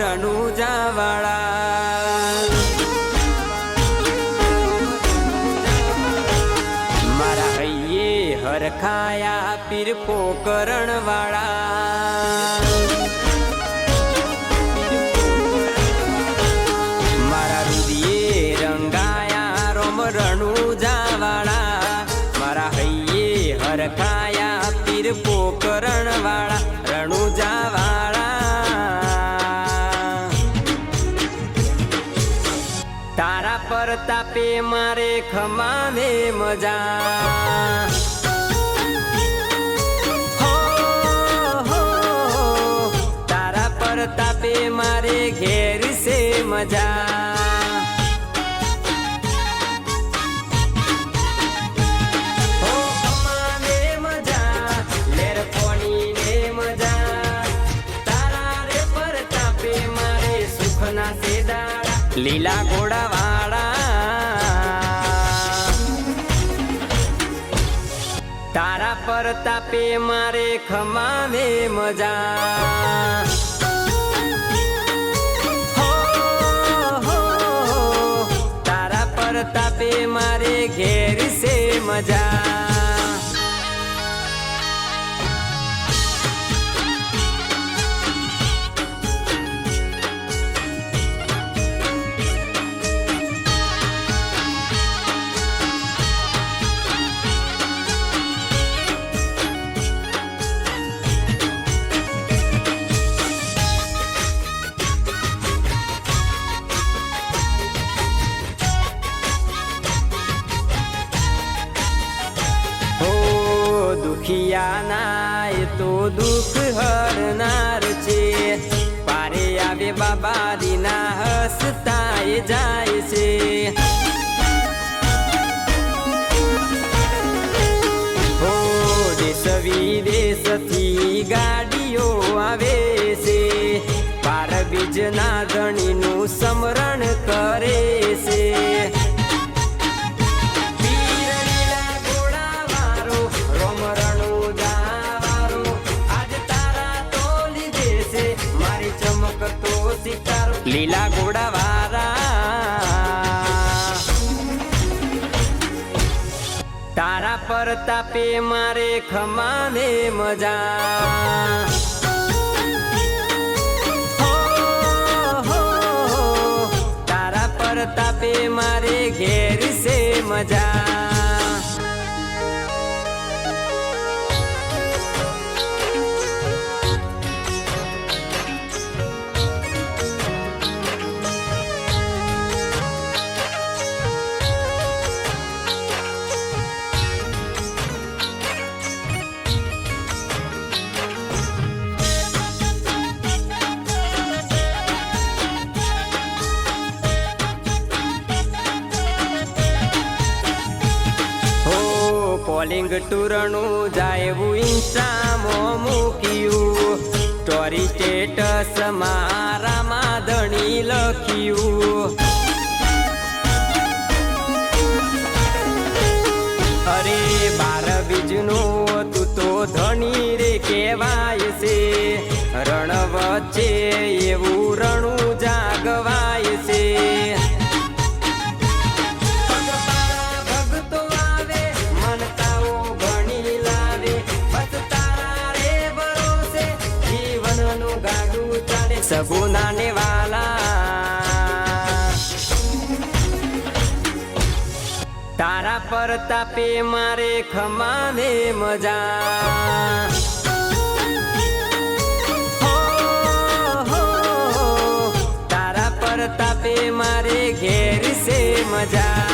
રણુજાવાળા. મારા હૈયે હરખાયા પીર પોકરણ વાળા મારા રુદિયે રંગાયા રોમ રણુજાવાળા. મારા હૈયે હરખાયા પીર પોકરણ તારા પર તાપે મારે ખમાને મજા. તારા પર તાપે મારે ઘેર સે મજા ઘોડા ખમાને વાળા તારા પર તાપે મારે ખમાને મજા તારા પર તાપે મારે ઘેર છે મજા. દુખિયાના એ તો દુઃખ હરનાર છે. પારે આવે બાબા દીના હસતા એ જાય છે. હો દેશ વિદેશથી ગાડીઓ આવે છે. પાર બીજના ધણીનું સમરણ કરે છે. લીલા ઘોડાવાળા તારા પર તાપે મારે ખમાને મજા. તારા પર તાપે મારે કોલિંગ ટુરણું જાય એવું ઇન્સ્ટામાં મૂક્યું સ્ટોરી સ્ટેટસ મારા માદણી લખ્યું અરે બાર બીજનો તું તો ધણી રે કહેવાય છે રણ વચ્ચે એવું ચાલે. સગુનાને વાલા તારા પર તાપે મારે ખમાને મજા તારા પર તાપે મારે ઘેર સે મજા